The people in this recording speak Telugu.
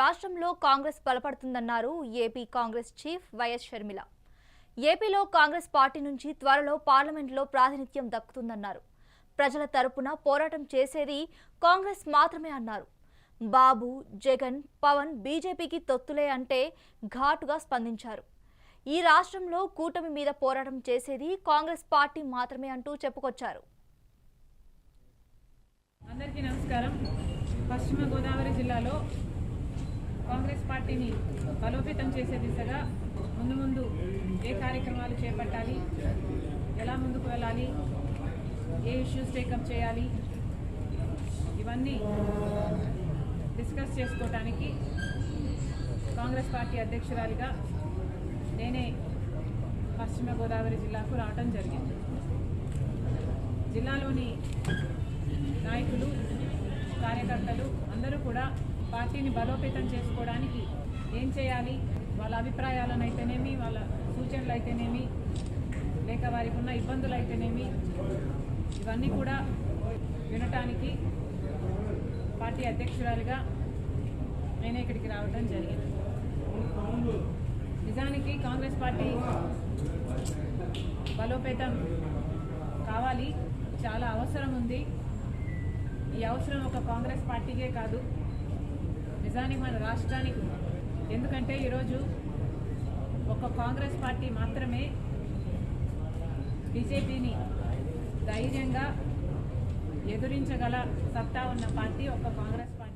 రాష్ట్రంలో Congress బలపడుతుందన్నారు AP Congress chief YS Sharmila. ఏపీలో కాంగ్రెస్ పార్టీ నుంచి త్వరలో పార్లమెంట్లో ప్రాతినిధ్యం దక్కుతుందన్నారు. ప్రజల తరపున పోరాటం చేసేది కాంగ్రెస్ మాత్రమే అన్నారు. బాబు జగన్ పవన్ బీజేపీకి తొత్తులే అంటే ఘాటుగా స్పందించారు. ఈ రాష్ట్రంలో కూటమి మీద పోరాటం చేసేది కాంగ్రెస్ పార్టీ మాత్రమే అంటూ చెప్పుకొచ్చారు. అందరికీ నమస్కారం. పశ్చిమ గోదావరి జిల్లాలో కాంగ్రెస్ పార్టీని బలోపేతం చేసే దిశగా ముందు ముందు ఏ కార్యక్రమాలు చేపట్టాలి? ఎలా ముందుకు వెళ్ళాలి? ఏ ఇష్యూస్ టేకప్ చేయాలి? ఇవన్నీ డిస్కస్ చేసుకోవడానికి కాంగ్రెస్ పార్టీ అధ్యక్షురాలిగా నేనే పశ్చిమ గోదావరి జిల్లాకు రావటం జరిగింది. జిల్లాలోని నాయకులు కార్యకర్తలు అందరూ కూడా పార్టీని బలోపేతం చేసుకోవడానికి ఏం చేయాలి? వాళ్ళ అభిప్రాయాలను అయితేనేమి వాళ్ళ సూచనలు అయితేనేమి లేక వారికి ఉన్న ఇబ్బందులు అయితేనేమి ఇవన్నీ కూడా వినటానికి పార్టీ అధ్యక్షురాలుగా నేనే ఇక్కడికి రావడం జరిగింది. నిజానికి కాంగ్రెస్ పార్టీ బలోపేతం కావాలి చాలా అవసరం ఉంది. ఈ అవసరం ఒక కాంగ్రెస్ పార్టీకే కాదు. నిజానికి మన రాష్ట్రానికి ఎందుకంటే ఈరోజు ఒక కాంగ్రెస్ పార్టీ మాత్రమే బీజేపీని ధైర్యంగా ఎదురించగల సత్తా ఉన్న పార్టీ ఒక కాంగ్రెస్ పార్టీ